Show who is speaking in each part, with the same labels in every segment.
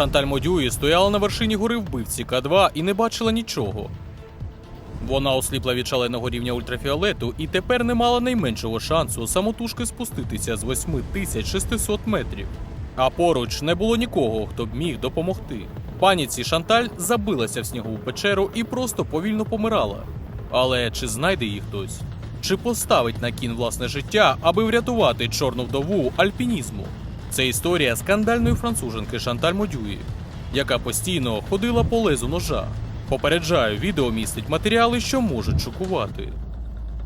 Speaker 1: Шанталь Модюї стояла на вершині гори вбивці К2 і не бачила нічого. Вона осліпла від шаленого рівня ультрафіолету і тепер не мала найменшого шансу самотужки спуститися з 8600 метрів. А поруч не було нікого, хто б міг допомогти. Паніці Шанталь забилася в снігову печеру і просто повільно помирала. Але чи знайде її хтось? Чи поставить на кін власне життя, аби врятувати чорну вдову альпінізму? Це історія скандальної француженки Шанталь Модюї, яка постійно ходила по лезу ножа. Попереджаю, відео містить матеріали, що можуть шокувати.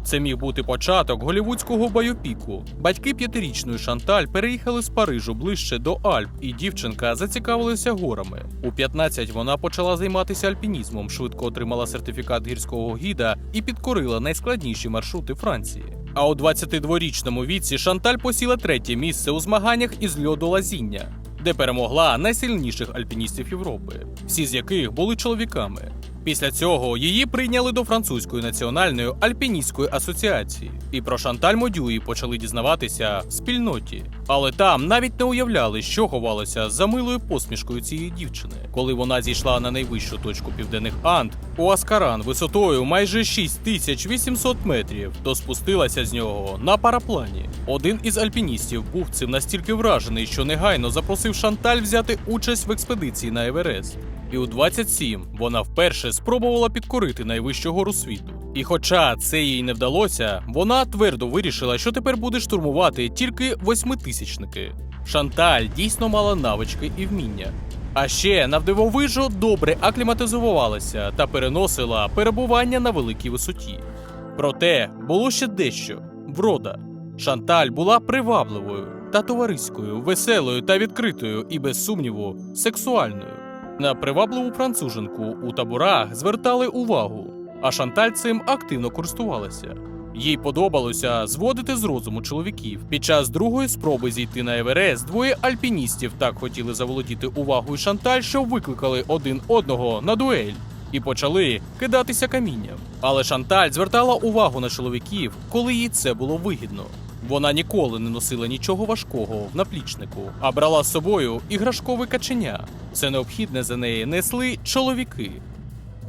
Speaker 1: Це міг бути початок голівудського байопіку. Батьки п'ятирічної Шанталь переїхали з Парижу ближче до Альп, і дівчинка зацікавилася горами. У 15 вона почала займатися альпінізмом, швидко отримала сертифікат гірського гіда і підкорила найскладніші маршрути Франції. А у 22-річному віці Шанталь посіла третє місце у змаганнях із льодолазіння, де перемогла найсильніших альпіністів Європи, всі з яких були чоловіками. Після цього її прийняли до французької національної альпіністської асоціації, і про Шанталь Модюї почали дізнаватися в спільноті. Але там навіть не уявляли, що ховалося за милою посмішкою цієї дівчини, коли вона зійшла на найвищу точку південних Анд у Аскаран висотою майже 6800 метрів, то спустилася з нього на параплані. Один із альпіністів був цим настільки вражений, що негайно запросив Шанталь взяти участь в експедиції на Еверест. І у 27 вона вперше спробувала підкорити найвищу гору світу. І хоча це їй не вдалося, вона твердо вирішила, що тепер буде штурмувати тільки восьмитисячники. Шанталь дійсно мала навички і вміння. А ще навдивовижу добре акліматизувалася та переносила перебування на великій висоті. Проте було ще дещо врода. Шанталь була привабливою та товариською, веселою та відкритою і, без сумніву, сексуальною. На привабливу француженку у таборах звертали увагу, а Шанталь цим активно користувалася. Їй подобалося зводити з розуму чоловіків. Під час другої спроби зійти на Еверест двоє альпіністів так хотіли заволодіти увагою Шанталь, що викликали один одного на дуель і почали кидатися камінням. Але Шанталь звертала увагу на чоловіків, коли їй це було вигідно. Вона ніколи не носила нічого важкого в наплічнику, а брала з собою іграшкове каченя. Все необхідне за неї несли чоловіки.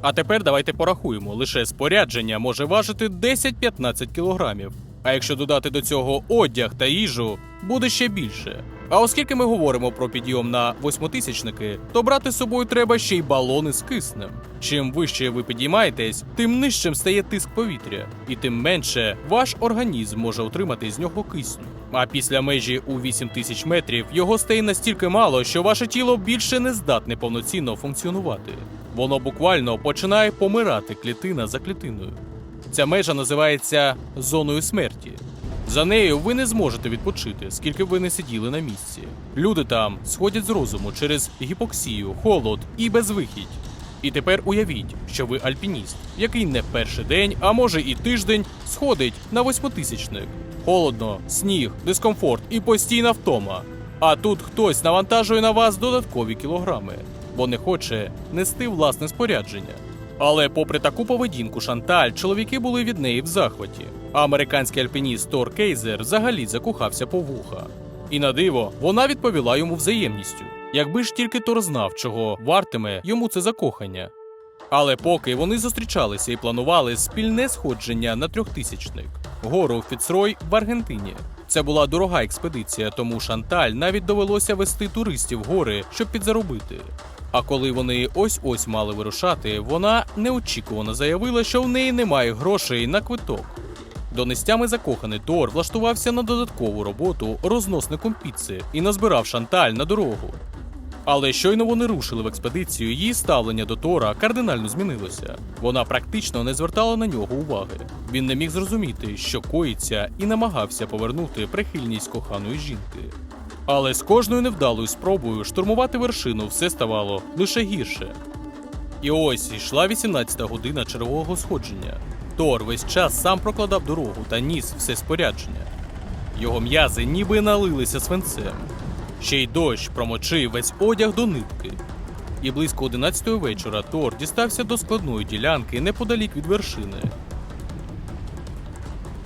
Speaker 1: А тепер давайте порахуємо: лише спорядження може важити 10-15 кілограмів. А якщо додати до цього одяг та їжу, буде ще більше. А оскільки ми говоримо про підйом на восьмитисячники, то брати з собою треба ще й балони з киснем. Чим вище ви підіймаєтесь, тим нижчим стає тиск повітря, і тим менше ваш організм може отримати з нього кисню. А після межі у 8 тисяч метрів його стає настільки мало, що ваше тіло більше не здатне повноцінно функціонувати. Воно буквально починає помирати клітина за клітиною. Ця межа називається зоною смерті. За нею ви не зможете відпочити, скільки б ви не сиділи на місці. Люди там сходять з розуму через гіпоксію, холод і безвихідь. І тепер уявіть, що ви альпініст, який не перший день, а може і тиждень, сходить на восьмитисячник. Холодно, сніг, дискомфорт і постійна втома. А тут хтось навантажує на вас додаткові кілограми, бо не хоче нести власне спорядження. Але попри таку поведінку Шанталь, чоловіки були від неї в захваті. А американський альпініст Тор Кейзер взагалі закохався по вуха. І на диво, вона відповіла йому взаємністю. Якби ж тільки Тор знав, чого вартиме йому це закохання. Але поки вони зустрічалися і планували спільне сходження на трьохтисячник гору Фіцрой в Аргентині. Це була дорога експедиція, тому Шанталь навіть довелося вести туристів гори, щоб підзаробити. А коли вони ось-ось мали вирушати, вона неочікувано заявила, що в неї немає грошей на квиток. Донестями закоханий Тор влаштувався на додаткову роботу розносником піци і назбирав шанталь на дорогу. Але щойно вони рушили в експедицію, її ставлення до Тора кардинально змінилося. Вона практично не звертала на нього уваги. Він не міг зрозуміти, що коїться, і намагався повернути прихильність коханої жінки. Але з кожною невдалою спробою штурмувати вершину все ставало лише гірше. І ось йшла 18-та година чергового сходження. Тор весь час сам прокладав дорогу та ніс все спорядження. Його м'язи ніби налилися свинцем. Ще й дощ промочив весь одяг до нитки. І близько 11-ї вечора Тор дістався до складної ділянки неподалік від вершини.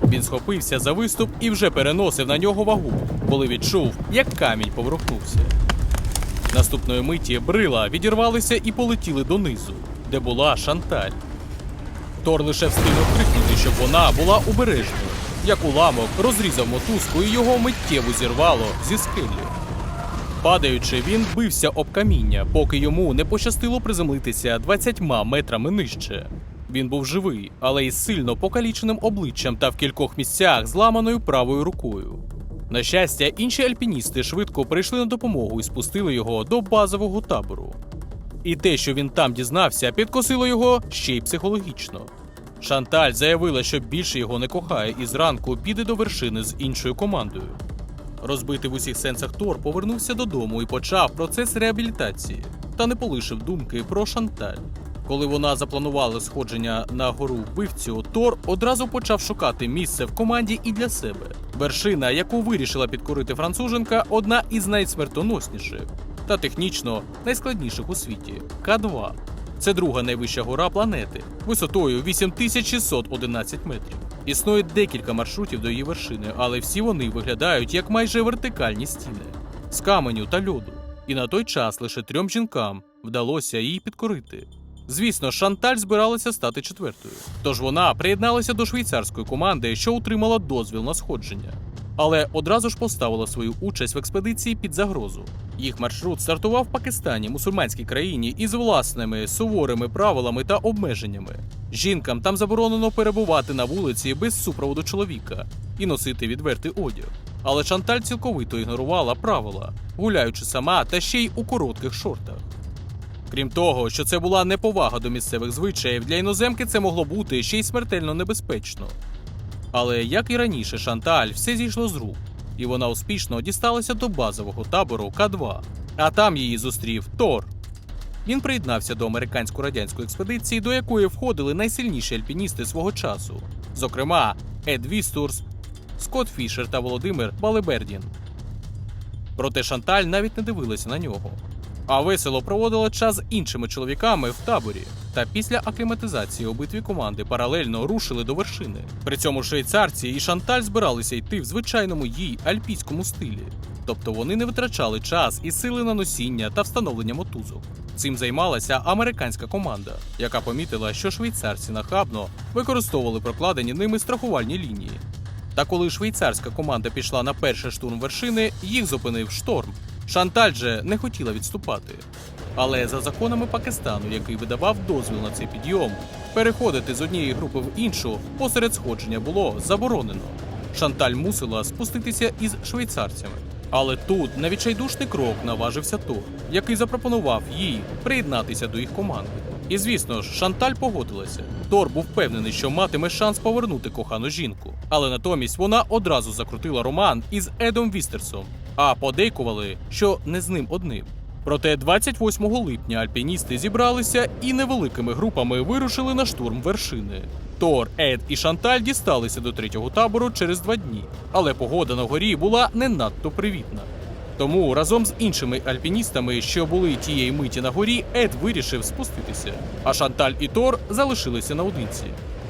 Speaker 1: Він схопився за виступ і вже переносив на нього вагу, коли відчув, як камінь поворухнувся. Наступної миті брила відірвалися і полетіли донизу, де була Шанталь. Тор лише встигнув крикнути, щоб вона була обережною. Як уламок розрізав мотузку і його миттєво зірвало зі скелі. Падаючи, він бився об каміння, поки йому не пощастило приземлитися 20 метрами нижче. Він був живий, але із сильно покаліченим обличчям та в кількох місцях зламаною правою рукою. На щастя, інші альпіністи швидко прийшли на допомогу і спустили його до базового табору. І те, що він там дізнався, підкосило його ще й психологічно. Шанталь заявила, що більше його не кохає і зранку піде до вершини з іншою командою. Розбитий в усіх сенсах Тор повернувся додому і почав процес реабілітації, та не полишив думки про Шанталь. Коли вона запланувала сходження на гору вбивцю, Тор одразу почав шукати місце в команді і для себе. Вершина, яку вирішила підкорити француженка, одна із найсмертоносніших та технічно найскладніших у світі К2. Це друга найвища гора планети висотою 8611 метрів. Існує декілька маршрутів до її вершини, але всі вони виглядають як майже вертикальні стіни з каменю та льоду. І на той час лише трьом жінкам вдалося її підкорити. Звісно, Шанталь збиралася стати четвертою, тож вона приєдналася до швейцарської команди, що отримала дозвіл на сходження. Але одразу ж поставила свою участь в експедиції під загрозу. Їх маршрут стартував в Пакистані, мусульманській країні, із власними суворими правилами та обмеженнями. Жінкам там заборонено перебувати на вулиці без супроводу чоловіка і носити відвертий одяг. Але Шанталь цілковито ігнорувала правила, гуляючи сама та ще й у коротких шортах. Крім того, що це була неповага до місцевих звичаїв, для іноземки це могло бути ще й смертельно небезпечно. Але як і раніше, Шанталь все зійшло з рук, і вона успішно дісталася до базового табору К2. А там її зустрів Тор. Він приєднався до американсько-радянської експедиції, до якої входили найсильніші альпіністи свого часу, зокрема Ед Вістурс, Скотт Фішер та Володимир Балебердін. Проте Шанталь навіть не дивилася на нього, а весело проводила час з іншими чоловіками в таборі. Та після акліматизації обидві команди паралельно рушили до вершини. При цьому швейцарці і Шанталь збиралися йти в звичайному їй альпійському стилі. Тобто вони не витрачали час і сили на носіння та встановлення мотузок. Цим займалася американська команда, яка помітила, що швейцарці нахабно використовували прокладені ними страхувальні лінії. Та коли швейцарська команда пішла на перший штурм вершини, їх зупинив шторм. Шанталь же не хотіла відступати. Але за законами Пакистану, який видавав дозвіл на цей підйом, переходити з однієї групи в іншу посеред сходження було заборонено. Шанталь мусила спуститися із швейцарцями. Але тут на відчайдушний крок наважився Тор, який запропонував їй приєднатися до їх команди. І звісно ж, Шанталь погодилася. Тор був впевнений, що матиме шанс повернути кохану жінку, але натомість вона одразу закрутила роман із Едом Вістерсом, а подейкували, що не з ним одним. Проте 28 липня альпіністи зібралися і невеликими групами вирушили на штурм вершини. Тор, Ед і Шанталь дісталися до третього табору через два дні, але погода на горі була не надто привітна. Тому разом з іншими альпіністами, що були тієї миті на горі, Ед вирішив спуститися, а Шанталь і Тор залишилися наодинці.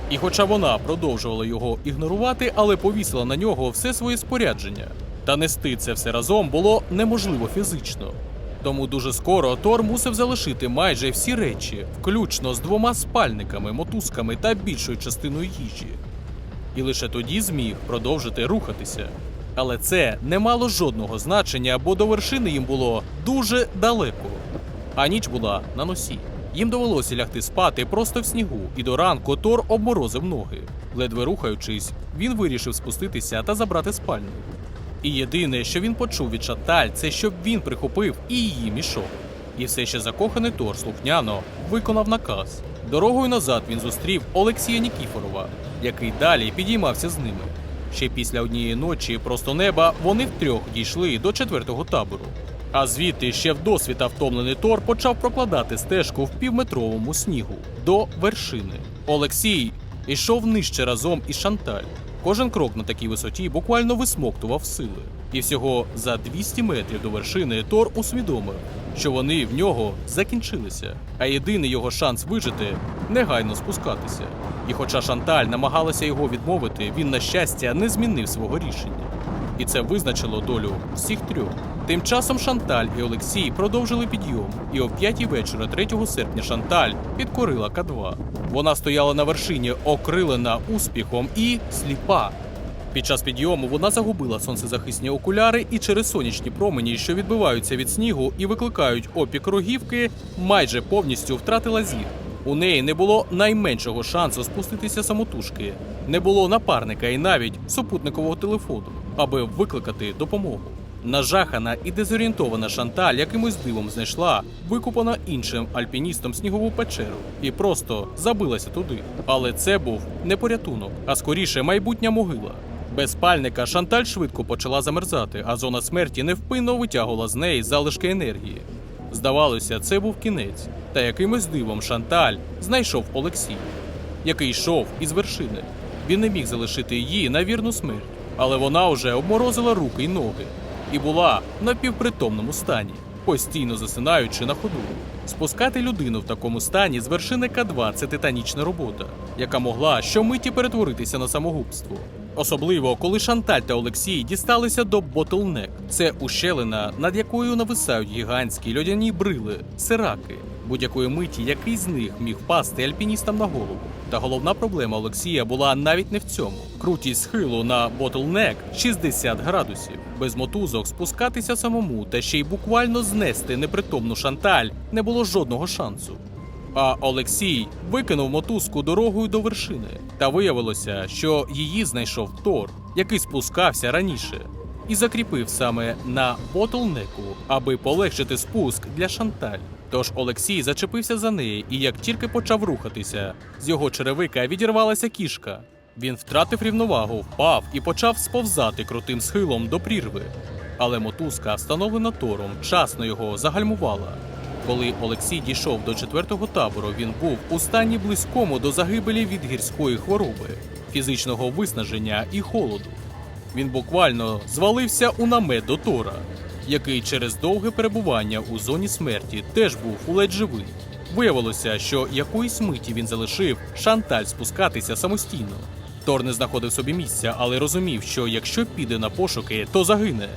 Speaker 1: І хоча вона продовжувала його ігнорувати, але повісила на нього все своє спорядження. Та нести це все разом було неможливо фізично. Тому дуже скоро Тор мусив залишити майже всі речі, включно з двома спальниками, мотузками та більшою частиною їжі. І лише тоді зміг продовжити рухатися. Але це не мало жодного значення, бо до вершини їм було дуже далеко. А ніч була на носі. Їм довелося лягти спати просто в снігу, і до ранку Тор обморозив ноги. Ледве рухаючись, він вирішив спуститися та забрати спальник. І єдине, що він почув від Шанталь, це щоб він прихопив і її мішок. І все ще закоханий Тор слухняно виконав наказ. Дорогою назад він зустрів Олексія Нікіфорова, який далі підіймався з ними. Ще після однієї ночі просто неба вони втрьох дійшли до четвертого табору. А звідти ще вдосвіта втомлений Тор почав прокладати стежку в півметровому снігу до вершини. Олексій йшов нижче разом із Шанталь. Кожен крок на такій висоті буквально висмоктував сили. І всього за 200 метрів до вершини Тор усвідомив, що вони в нього закінчилися, а єдиний його шанс вижити негайно спускатися. І хоча Шанталь намагалася його відмовити, він, на щастя, не змінив свого рішення. І це визначило долю всіх трьох. Тим часом Шанталь і Олексій продовжили підйом, і о п'ятій вечора 3 серпня Шанталь підкорила К2. Вона стояла на вершині, окрилена успіхом і сліпа. Під час підйому вона загубила сонцезахисні окуляри і через сонячні промені, що відбиваються від снігу і викликають опік рогівки, майже повністю втратила зір. У неї не було найменшого шансу спуститися самотужки, не було напарника і навіть супутникового телефону, аби викликати допомогу. Нажахана і дезорієнтована Шанталь якимось дивом знайшла викупана іншим альпіністом снігову печеру і просто забилася туди. Але це був не порятунок, а скоріше майбутня могила. Без пальника Шанталь швидко почала замерзати, а зона смерті невпинно витягувала з неї залишки енергії. Здавалося, це був кінець. Та якимось дивом Шанталь знайшов Олексій, який йшов із вершини. Він не міг залишити її на вірну смерть, але вона вже обморозила руки й ноги і була в напівпритомному стані, постійно засинаючи на ходу. Спускати людину в такому стані з вершини К2 – це титанічна робота, яка могла щомиті перетворитися на самогубство. Особливо, коли Шанталь та Олексій дісталися до Ботлнек. Це ущелина, над якою нависають гігантські льодяні брили, сираки. Будь-якої миті який з них міг впасти альпіністам на голову. Та головна проблема Олексія була навіть не в цьому. Крутість схилу на Ботлнек 60 градусів. Без мотузок спускатися самому та ще й буквально знести непритомну шанталь не було жодного шансу. А Олексій викинув мотузку дорогою до вершини. Та виявилося, що її знайшов Тор, який спускався раніше, і закріпив саме на ботлнеку, аби полегшити спуск для Шанталь. Тож Олексій зачепився за неї, і як тільки почав рухатися, з його черевика відірвалася кішка. Він втратив рівновагу, впав і почав сповзати крутим схилом до прірви. Але мотузка, встановлена Тором, вчасно його загальмувала. Коли Олексій дійшов до четвертого табору, він був у стані близькому до загибелі від гірської хвороби, фізичного виснаження і холоду. Він буквально звалився у намет до Тора, який через довге перебування у зоні смерті теж був ледь живий. Виявилося, що якоїсь миті він залишив шанталь спускатися самостійно. Тор не знаходив собі місця, але розумів, що якщо піде на пошуки, то загине.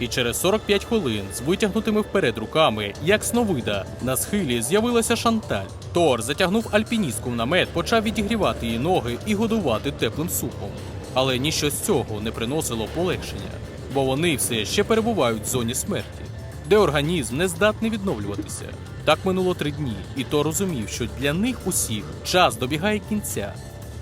Speaker 1: І через 45 хвилин з витягнутими вперед руками, як сновида, на схилі з'явилася Шанталь. Тор затягнув альпіністку в намет, почав відігрівати її ноги і годувати теплим супом. Але ніщо з цього не приносило полегшення, бо вони все ще перебувають в зоні смерті, де організм не здатний відновлюватися. Так минуло три дні, і Тор розумів, що для них усіх час добігає кінця,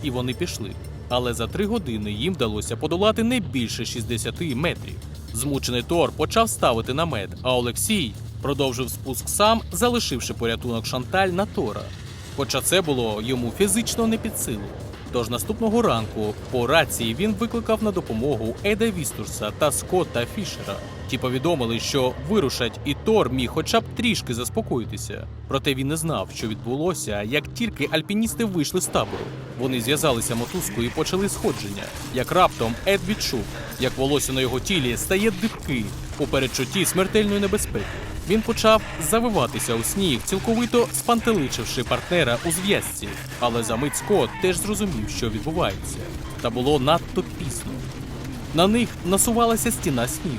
Speaker 1: і вони пішли. Але за три години їм вдалося подолати не більше 60 метрів. Змучений Тор почав ставити намет, а Олексій продовжив спуск сам, залишивши порятунок Шанталь на Тора. Хоча це було йому фізично не під силу. Тож наступного ранку по рації він викликав на допомогу Еда Вістурса та Скотта Фішера. Ті повідомили, що вирушать, і Тор міг хоча б трішки заспокоїтися. Проте він не знав, що відбулося, як тільки альпіністи вийшли з табору. Вони зв'язалися мотузкою і почали сходження. Як раптом Ед відчув, як волосся на його тілі стає дибки у передчутті смертельної небезпеки. Він почав завиватися у сніг, цілковито спантеличивши партнера у зв'язці. Але за мить Скотт теж зрозумів, що відбувається, та було надто пізно. На них насувалася стіна снігу.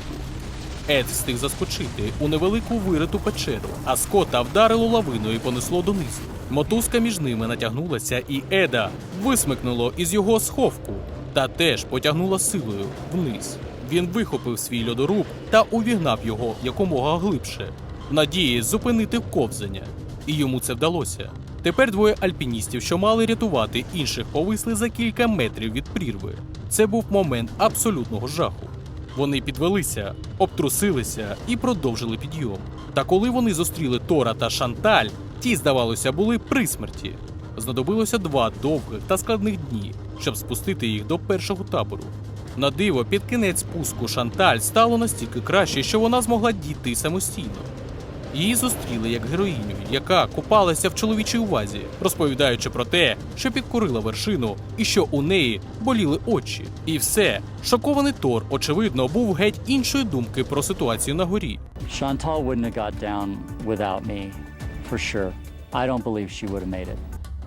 Speaker 1: Ед встиг заскочити у невелику вириту печеру, а Скотта вдарило лавиною і понесло донизу. Мотузка між ними натягнулася, і Еда висмикнуло із його сховку та теж потягнула силою вниз. Він вихопив свій льодоруб та увігнав його якомога глибше, в надії зупинити ковзання. І йому це вдалося. Тепер двоє альпіністів, що мали рятувати інших, повисли за кілька метрів від прірви. Це був момент абсолютного жаху. Вони підвелися, обтрусилися і продовжили підйом. Та коли вони зустріли Тора та Шанталь, ті, здавалося, були при смерті. Знадобилося два довгих та складних дні, щоб спустити їх до першого табору. На диво, під кінець спуску Шанталь стало настільки краще, що вона змогла дійти самостійно. Її зустріли як героїню, яка купалася в чоловічій увазі, розповідаючи про те, що підкорила вершину і що у неї боліли очі. І все, шокований Тор, очевидно, був геть іншої думки про ситуацію на горі.
Speaker 2: For sure.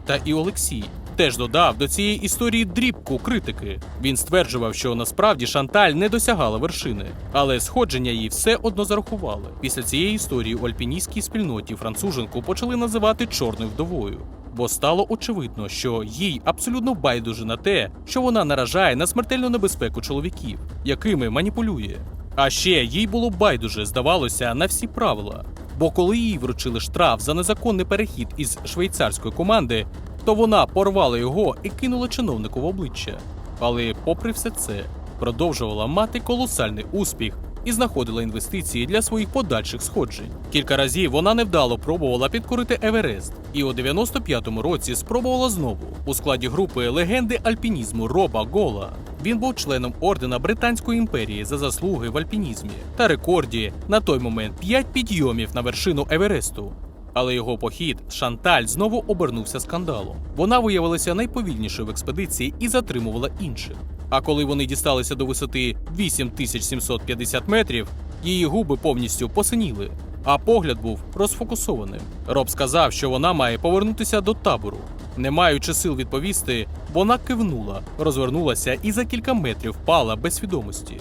Speaker 1: Та і Олексій теж додав до цієї історії дрібку критики. Він стверджував, що насправді Шанталь не досягала вершини, але сходження їй все одно зарахували. Після цієї історії у альпіністській спільноті француженку почали називати чорною вдовою. Бо стало очевидно, що їй абсолютно байдуже на те, що вона наражає на смертельну небезпеку чоловіків, якими маніпулює. А ще їй було байдуже, здавалося, на всі правила. Бо коли їй вручили штраф за незаконний перехід із швейцарської команди, то вона порвала його і кинула чиновнику в обличчя. Але, попри все це, продовжувала мати колосальний успіх і знаходила інвестиції для своїх подальших сходжень. Кілька разів вона невдало пробувала підкорити Еверест, і у 95-му році спробувала знову у складі групи легенди альпінізму Роба Гола. Він був членом ордена Британської імперії за заслуги в альпінізмі та рекорді на той момент 5 підйомів на вершину Евересту. Але його похід Шанталь знову обернувся скандалом. Вона виявилася найповільнішою в експедиції і затримувала інших. А коли вони дісталися до висоти 8750 метрів, її губи повністю посиніли, а погляд був розфокусованим. Роб сказав, що вона має повернутися до табору. Не маючи сил відповісти, вона кивнула, розвернулася і за кілька метрів впала без свідомості.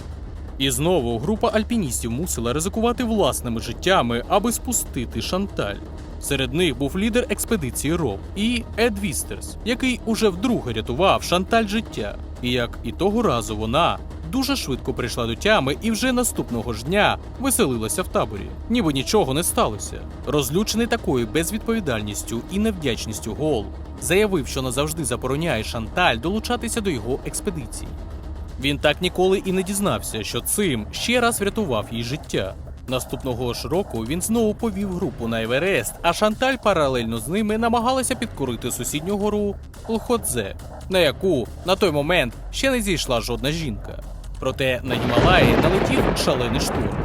Speaker 1: І знову група альпіністів мусила ризикувати власними життями, аби спустити Шанталь. Серед них був лідер експедиції Роб і Ед Вістерс, який уже вдруге рятував Шанталь життя. І як і того разу вона дуже швидко прийшла до тями і вже наступного ж дня веселилася в таборі, ніби нічого не сталося. Розлючений такою безвідповідальністю і невдячністю Гол заявив, що назавжди забороняє Шанталь долучатися до його експедиції. Він так ніколи і не дізнався, що цим ще раз врятував їй життя. Наступного ж року він знову повів групу на Еверест, а Шанталь паралельно з ними намагалася підкорити сусідню гору Лходзе, на яку на той момент ще не зійшла жодна жінка. Проте на Гімалаї налетів шалений шторм.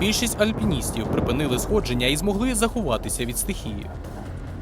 Speaker 1: Більшість альпіністів припинили сходження і змогли заховатися від стихії.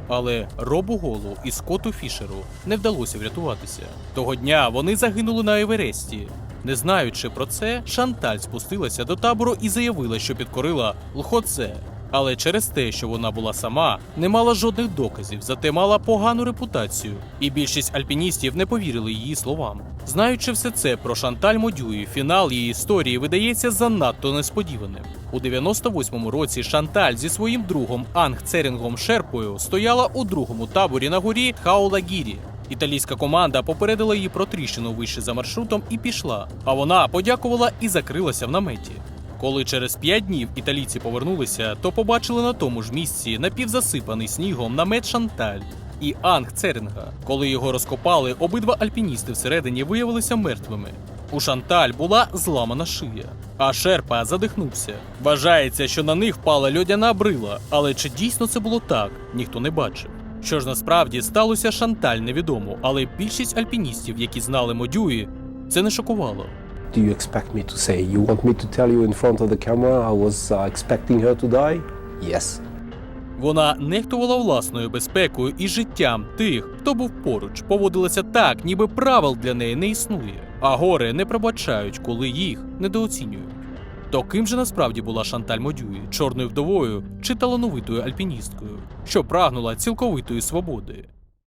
Speaker 1: Але Робу Голу і Скотту Фішеру не вдалося врятуватися. Того дня вони загинули на Евересті. Не знаючи про це, Шанталь спустилася до табору і заявила, що підкорила Лхоце. Але через те, що вона була сама, не мала жодних доказів, зате мала погану репутацію, і більшість альпіністів не повірили її словам. Знаючи все це про Шанталь Модюї, фінал її історії видається занадто несподіваним. У 98-му році Шанталь зі своїм другом Анг Церінгом Шерпою стояла у другому таборі на горі Хаулагірі. Італійська команда попередила її про тріщину вище за маршрутом і пішла. А вона подякувала і закрилася в наметі. Коли через п'ять днів італійці повернулися, то побачили на тому ж місці напівзасипаний снігом намет Шанталь і Анг Церінга. Коли його розкопали, обидва альпіністи всередині виявилися мертвими. У Шанталь була зламана шия, а Шерпа задихнувся. Вважається, що на них впала льодяна брила, але чи дійсно це було так, ніхто не бачив. Що ж насправді сталося Шанталь невідомо, але більшість альпіністів, які знали Модюї, це не шокувало.
Speaker 3: Do you expect me to say? You want me to tell you in front of the camera I was uh, expecting her to die? Yes.
Speaker 1: Вона нехтувала власною безпекою і життям тих, хто був поруч, поводилася так, ніби правил для неї не існує, а гори не пробачають, коли їх недооцінюють. То ким же насправді була Шанталь Модюї, чорною вдовою чи талановитою альпіністкою, що прагнула цілковитої свободи?